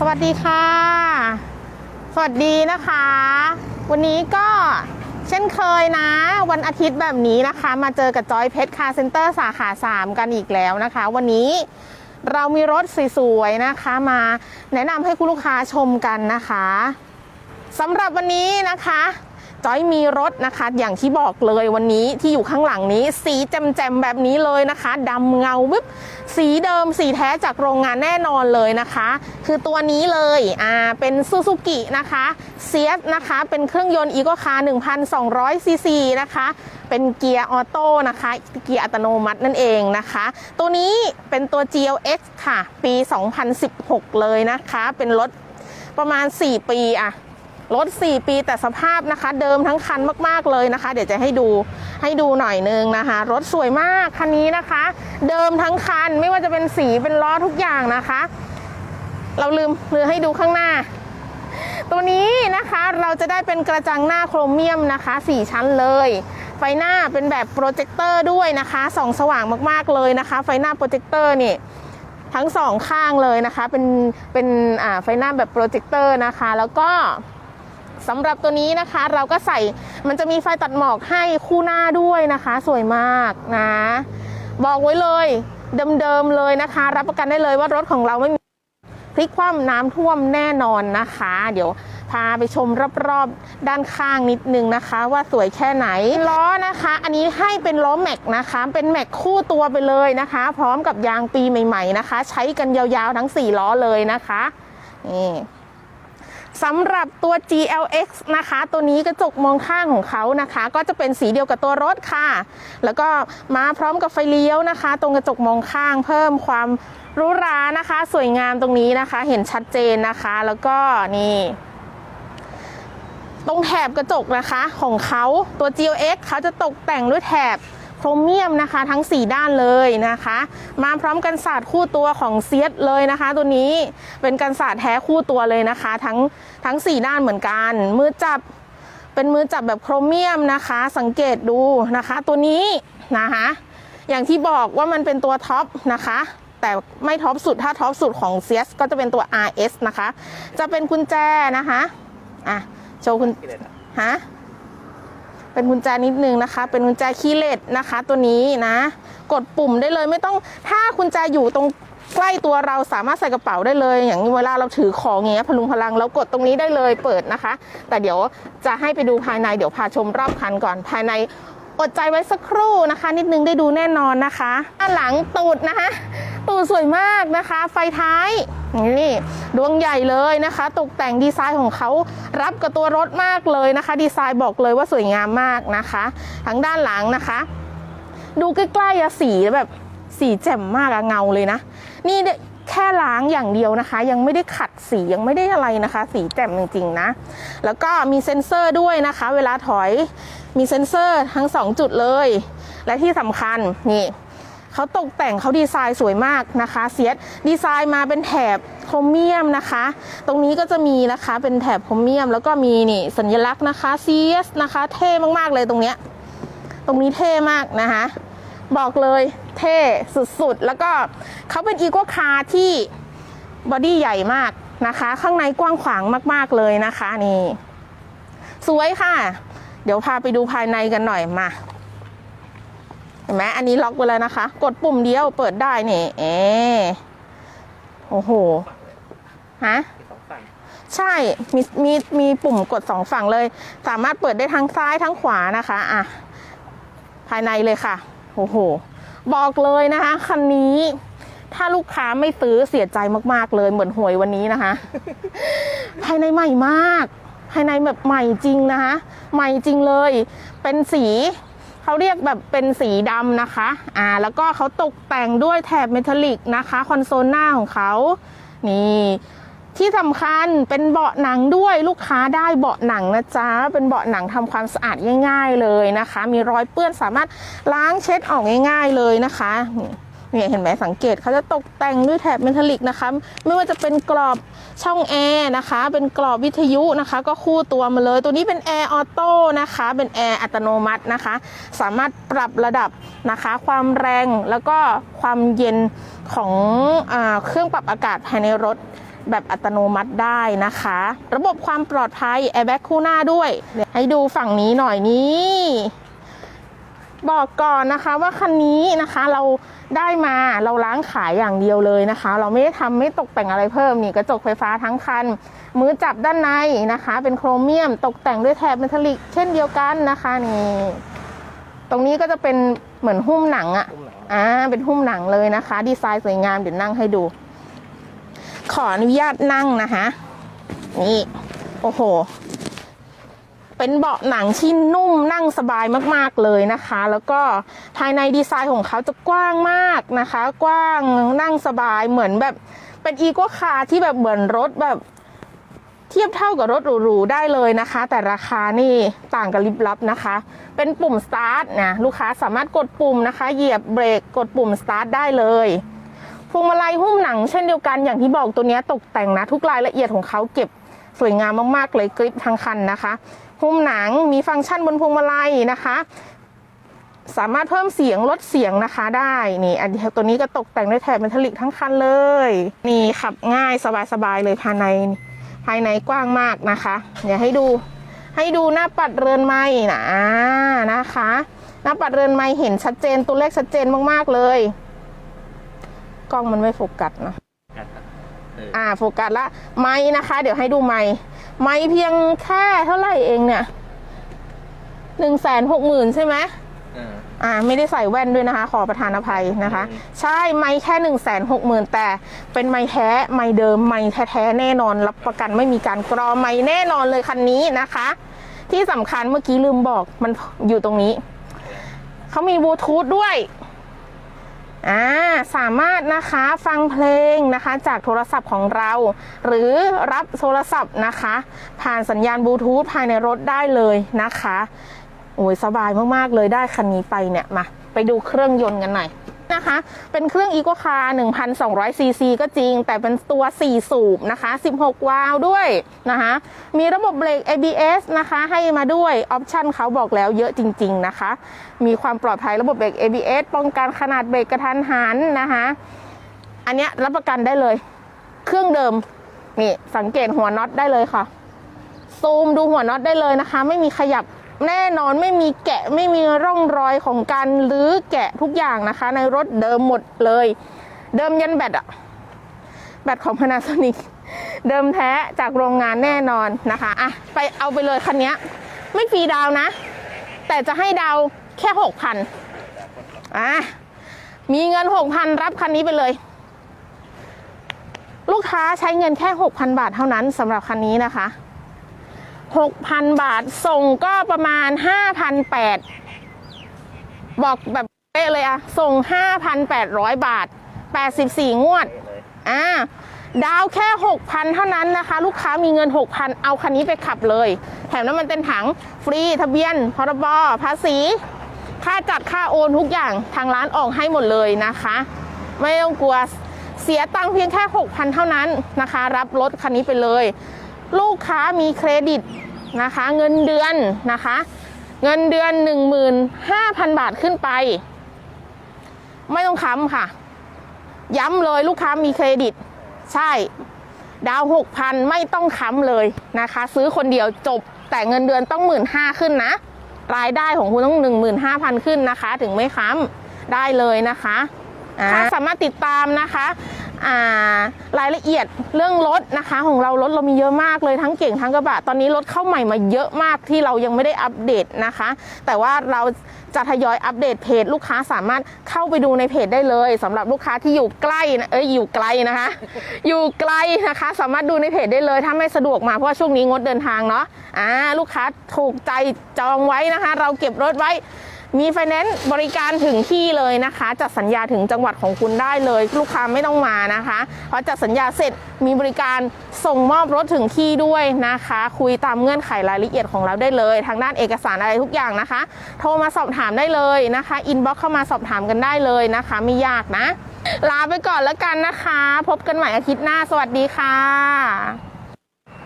สวัสดีค่ะ สวัสดีนะคะ วันนี้ก็เช่นเคยนะ วันอาทิตย์แบบนี้นะคะ มาเจอกับจอยเพชรคาร์เซ็นเตอร์สาขา 3 กันอีกแล้วนะคะ วันนี้เรามีรถสวยๆนะคะ มาแนะนำให้คุณลูกค้าชมกันนะคะสำหรับวันนี้นะคะ จอยมีรถนะคะ อย่างที่บอกเลยวันนี้ที่อยู่ข้างหลังนี้ สีแจ่มๆแบบนี้เลยนะคะดำเงาวิบสีเดิมสีแท้จากโรงงานแน่นอนเลยนะคะ คือตัวนี้เลยอ่าเป็นซูซูกินะคะเซียสนะคะเป็นเครื่องยนต์อีโกคาร์1,200ซีซีนะคะเป็นเกียร์ออโต้นะคะเกียร์อัตโนมัตินั่นเองนะคะ ตัวนี้เป็นตัว GLX ค่ะ ปี 2016 เลยนะคะ เป็นรถประมาณ 4 ปีอะ รถ 4 ปีแต่สภาพนะคะ เดิมทั้งคันมากๆเลยนะคะ เดี๋ยวจะให้ดูให้ดูหน่อยนึงนะคะ รถสวยมากคันนี้นะคะ เดิมทั้งคันไม่ว่าจะเป็นสีเป็นล้อทุกอย่างนะคะ เราลืมลืมให้ดูข้างหน้า ตัวนี้นะคะเราจะได้เป็นกระจังหน้าโครเมียมนะคะ 4 ชั้นเลยไฟหน้าเป็นแบบโปรเจคเตอร์ด้วยนะคะส่องสว่างมากๆเลยนะคะ ไฟหน้าโปรเจคเตอร์นี่ทั้งสองข้างเลยนะคะ เป็นเป็นไฟหน้าแบบโปรเจคเตอร์นะคะ แล้วก็ สำหรับตัวนี้นะคะ เราก็ใส่มันจะมีไฟตัดหมอกให้คู่หน้าด้วยนะคะ สวยมากนะ บอกไว้เลยเดิมๆเลยนะคะ รับประกันได้เลยว่ารถของเราไม่มีพลิกคว่ำน้ำท่วมแน่นอนนะคะ เดี๋ยวพาไปชมรอบๆ ด้านข้างนิดนึงนะคะ ว่าสวยแค่ไหนล้อนะคะ อันนี้ให้เป็นล้อแม็กนะคะ เป็นแม็กคู่ตัวไปเลยนะคะ พร้อมกับยางปีใหม่ ๆนะคะ ใช้กันยาวๆทั้ง 4 ล้อเลยนะคะนี่ สำหรับตัว GLX นะคะ ตัวนี้กระจกมองข้างของเขานะคะ ก็จะเป็นสีเดียวกับตัวรถค่ะ แล้วก็มาพร้อมกับไฟเลี้ยวนะคะ ตรงกระจกมองข้างเพิ่มความรูหรานะคะ สวยงามตรงนี้นะคะ เห็นชัดเจนนะคะ แล้วก็นี่ตรงแถบกระจกนะคะของเขาตัว GLX เขาจะตกแต่งด้วยแถบ โครเมียมนะคะ ทั้ง 4 ด้านเลยนะคะ มาพร้อมกันศาสตร์คู่ตัวของเซียสเลยนะคะ ตัวนี้เป็นกันศาสตร์แท้คู่ตัวเลยนะคะ ทั้งทั้ง 4 ด้านเหมือนกัน มือจับเป็นมือจับแบบโครเมียมนะคะ สังเกตดูนะคะ ตัวนี้นะคะอย่างที่บอกว่ามันเป็นตัวท็อปนะคะ แต่ไม่ท็อปสุดถ้าท็อปสุดของเซียสก็จะเป็นตัว RS นะคะ จะเป็นกุญแจนะคะอะโชว์คุณฮะ เป็นกุญแจนิดนึงนะคะ เป็นกุญแจคีย์เลสนะคะ ตัวนี้นะ กดปุ่มได้เลยไม่ต้องถ้ากุญแจอยู่ตรงใกล้ตัวเราสามารถใส่กระเป๋าได้เลย อย่างเวลาเราถือของเงี้ยพลุงพลังแล้วกดตรงนี้ได้เลยเปิดนะคะ แต่เดี๋ยวจะให้ไปดูภายในเดี๋ยวพาชมรอบคันก่อนภายใน อดใจไว้สักครู่นะคะ นิดนึงได้ดูแน่นอนนะคะด้านหลังตูดนะคะ ตูดสวยมากนะคะ ไฟท้ายนี่ดวงใหญ่เลยนะคะ ตกแต่งดีไซน์ของเขารับกับตัวรถมากเลยนะคะ ดีไซน์บอกเลยว่าสวยงามมากนะคะทั้งด้านหลังนะคะ ดูใกล้ๆอะสีแบบสีแจ่มมากอะเงาเลยนะ นี่แค่ล้างอย่างเดียวนะคะ ยังไม่ได้ขัดสียังไม่ได้อะไรนะคะ สีแจ่มจริงๆนะ แล้วก็มีเซ็นเซอร์ด้วยนะคะ เวลาถอย มีเซ็นเซอร์ทั้ง 2 จุดเลย และที่สำคัญนี่เขาตกแต่งเขาดีไซน์สวยมากนะคะเซียสดีไซน์มาเป็นแถบโครเมียมนะคะ ตรงนี้ก็จะมีนะคะเป็นแถบโครเมียม แล้วก็มีนี่สัญลักษณ์นะคะเซียสนะคะเท่มากๆเลยตรงเนี้ยตรงนี้เท่มากนะคะบอกเลยเท่สุดๆ แล้วก็เขาเป็นอีโกคาร์ที่บอดี้ใหญ่มากนะคะ ข้างในกว้างขวางมากๆเลยนะคะนี่ สวยค่ะ เดี๋ยวพาไปดูภายในกันหน่อยมา เห็นไหมอันนี้ล็อกไว้แล้วนะคะ กดปุ่มเดียวเปิดได้นี่ เอโอ้โห ฮะใช่ มี มี มีปุ่มกดสองฝั่งเลย สามารถเปิดได้ทั้งซ้ายทั้งขวานะคะ อะ ภายในเลยค่ะ โอ้โห บอกเลยนะคะ คันนี้ ถ้าลูกค้าไม่ซื้อเสียใจมาก ๆ เลย เหมือนหวยวันนี้นะคะ ภายในใหม่มากายในแบบใหม่จริงนะคะ ใหม่จริงเลย เป็นสีเขาเรียกแบบเป็นสีดำนะคะ อ่า แล้วก็เขาตกแต่งด้วยแถบเมทัลลิกนะคะ คอนโซลหน้าของเขา นี่ที่สำคัญเป็นเบาะหนังด้วยลูกค้าได้เบาะหนังนะจ๊ะ เป็นเบาะหนังทำความสะอาดง่าย ๆเลยนะคะ มีรอยเปื้อนสามารถล้างเช็ดออกง่าย ๆเลยนะคะนี่ เนี่ยเห็นไหมสังเกตเขาจะตกแต่งด้วยแถบเมทัลลิกนะคะ ไม่ว่าจะเป็นกรอบช่องแอร์นะคะ เป็นกรอบวิทยุนะคะ ก็คู่ตัวมาเลย ตัวนี้เป็นแอร์ออโต้นะคะ เป็นแอร์อัตโนมัตินะคะ สามารถปรับระดับนะคะ ความแรงแล้วก็ความเย็นของอเครื่องปรับอากาศภายในรถแบบอัตโนมัติได้นะคะ ระบบความปลอดภัยแอร์แบ็กคู่หน้าด้วยเดี๋ยวให้ดูฝั่งนี้หน่อยนี้ บอกก่อนนะคะว่าคันนี้นะคะเราได้มาเราล้างขายอย่างเดียวเลยนะคะ เราไม่ได้ทำไม่ตกแต่งอะไรเพิ่มนี่กระจกไฟฟ้าทั้งคัน มือจับด้านในนะคะ เป็นโครเมียมตกแต่งด้วยแถบเมทัลลิก เช่นเดียวกันนะคะนี่ตรงนี้ก็จะเป็นเหมือนหุ้มหนังอะอ่าเป็นหุ้มหนังเลยนะคะ ดีไซน์สวยงามเดี๋ยวนั่งให้ดู ขออนุญาตนั่งนะคะ นี่ โอ้โห เป็นเบาะหนังที่นุ่มนั่งสบายมากๆเลยนะคะ แล้วก็ภายในดีไซน์ของเขาจะกว้างมากนะคะ กว้างนั่งสบายเหมือนแบบเป็นอีโกคาร์ที่แบบเหมือนรถแบบเทียบเท่ากับรถหรูๆได้เลยนะคะ แต่ราคานี่ต่างกันลิบลับนะคะ เป็นปุ่มสตาร์ทนะลูกค้าสามารถกดปุ่มนะคะ เหยียบเบรกกดปุ่มสตาร์ทได้เลยพวงมาลัยหุ้มหนังเช่นเดียวกันอย่างที่บอกตัวนี้ตกแต่งนะ ทุกรายละเอียดของเขาเก็บสวยงามมากๆเลยกริปทั้งคันนะคะ หุ้มหนังมีฟังก์ชันบนพวงมาลัยนะคะ สามารถเพิ่มเสียงลดเสียงนะคะได้นี่อันนี้ตัวนี้ก็ตกแต่งด้วยแถบเมทัลลิกทั้งคันเลย นี่ขับง่ายสบายๆเลยภายในภายในกว้างมากนะคะเดี๋ยวให้ดูให้ดูหน้าปัดเรือนไม้นะนะคะ หน้าปัดเรือนไม้เห็นชัดเจนตัวเลขชัดเจนมากๆเลย กล้องมันไม่โฟกัสนะ อออ่าโฟกัสละ ไม้นะคะ เดี๋ยวให้ดูไม้ไม้เพียงแค่เท่าไหร่เองเนี่ยหนึ่งแสนหกหมื่นใช่ไหมเอออ่าไม่ได้ใส่แว่นด้วยนะคะ ขอประทานอภัยนะคะอืมใช่ไม่แค่หนึ่งแสนหกหมื่นแต่เป็นไม่แท้ไม่เดิมไม่แท้ๆแน่นอน รับประกันไม่มีการกรอไม่แน่นอนเลยคันนี้นะคะ ที่สำคัญเมื่อกี้ลืมบอกมันอยู่ตรงนี้ เขามีบลูทูธด้วย อ่าสามารถนะคะฟังเพลงนะคะจากโทรศัพท์ของเรา หรือรับโทรศัพท์นะคะ ผ่านสัญญาณบลูทูธภายในรถได้เลยนะคะโอ้ยสบายมากๆเลยได้คันนี้ไปเนี่ยมาไปดูเครื่องยนต์กันหน่อย นะคะ เป็นเครื่อง e c o c a r 1,200ซีซีก็จริง แต่เป็นตัว 4 สูบนะคะ 16 วาล์วด้วยนะคะ มีระบบเบรก ABS นะคะ ให้มาด้วย ออปชันเขาบอกแล้วเยอะจริง ๆ นะคะ มีความปลอดภัยระบบเบรก ABS ป้องกันขนาดเบรกกระทันหันนะคะ อันนี้รับประกันได้เลย เครื่องเดิม นี่สังเกตหัวน็อตได้เลยค่ะ ซูมดูหัวน็อตได้เลยนะคะ ไม่มีขยับ แน่นอนไม่มีแกะไม่มีร่องรอยของการรื้อแกะทุกอย่างนะคะ ในรถเดิมหมดเลย เดิมยันแบตอะแบตของ Panasonic เดิมแท้จากโรงงานแน่นอนนะคะอะไปเอาไปเลยคันนี้ไม่ฟรีดาวนะ แต่จะให้ดาวแค่หกพันอะมีเงินหกพันรับคันนี้ไปเลย ลูกค้าใช้เงินแค่หกพันบาทเท่านั้นสำหรับคันนี้นะคะ 6,000 บาท ส่งก็ประมาณ 5,800 บอกแบบเป๊ะเลยอะส่ง 5,800 บาท 84 งวด อ่า ดาวแค่ 6,000 เท่านั้นนะคะ ลูกค้ามีเงิน 6,000 เอาคันนี้ไปขับเลย แถมน้ำมันเต็มถัง ฟรี ทะเบียน พรบ ภาษี ค่าจัดค่าโอนทุกอย่าง ทางร้านออกให้หมดเลยนะคะ ไม่ต้องกลัว เสียตังค์เพียงแค่ 6,000 เท่านั้นนะคะ รับรถคันนี้ไปเลย ลูกค้ามีเครดิตนะคะ เงินเดือนนะคะ เงินเดือน 15,000 บาทขึ้นไป ไม่ต้องค้ำค่ะ ย้ำเลยลูกค้ามีเครดิต ใช่ ดาว 6,000 ไม่ต้องค้ำเลยนะคะ ซื้อคนเดียวจบแต่เงินเดือนต้อง 1 5ื่นขึ้นนะ รายได้ของคุณต้อง 15,000 ขึ้นนะคะ ถึงไม่ค้ำได้เลยนะคะอ่าสามารถติดตามนะคะอ่า รายละเอียดเรื่องรถนะคะ ของเรารถเรามีเยอะมากเลยทั้งเก่งทั้งกระบะตอนนี้รถเข้าใหม่มาเยอะมากที่เรายังไม่ได้อัปเดตนะคะ แต่ว่าเราจะทยอยอัปเดตเพจลูกค้าสามารถเข้าไปดูในเพจได้เลยสำหรับลูกค้าที่อยู่ใกล้นะเอ้ยอยู่ไกลนะคะ อยู่ไกลนะคะ สามารถดูในเพจได้เลย ถ้าไม่สะดวกมาเพราะว่าช่วงนี้งดเดินทางเนาะอ่าลูกค้าถูกใจจองไว้นะคะ เราเก็บรถไว้ มีไฟแนนซ์บริการถึงที่เลยนะคะ จัดสัญญาถึงจังหวัดของคุณได้เลย ลูกค้าไม่ต้องมานะคะเพราะจัดสัญญาเสร็จมีบริการส่งมอบรถถึงที่ด้วยนะคะ คุยตามเงื่อนไขรายละเอียดของเราได้เลย ทางด้านเอกสารอะไรทุกอย่างนะคะ โทรมาสอบถามได้เลยนะคะอินบ็อกเข้ามาสอบถามกันได้เลยนะคะ ไม่ยากนะ ลาไปก่อนแล้วกันนะคะ พบกันใหม่อาทิตย์หน้า สวัสดีค่ะ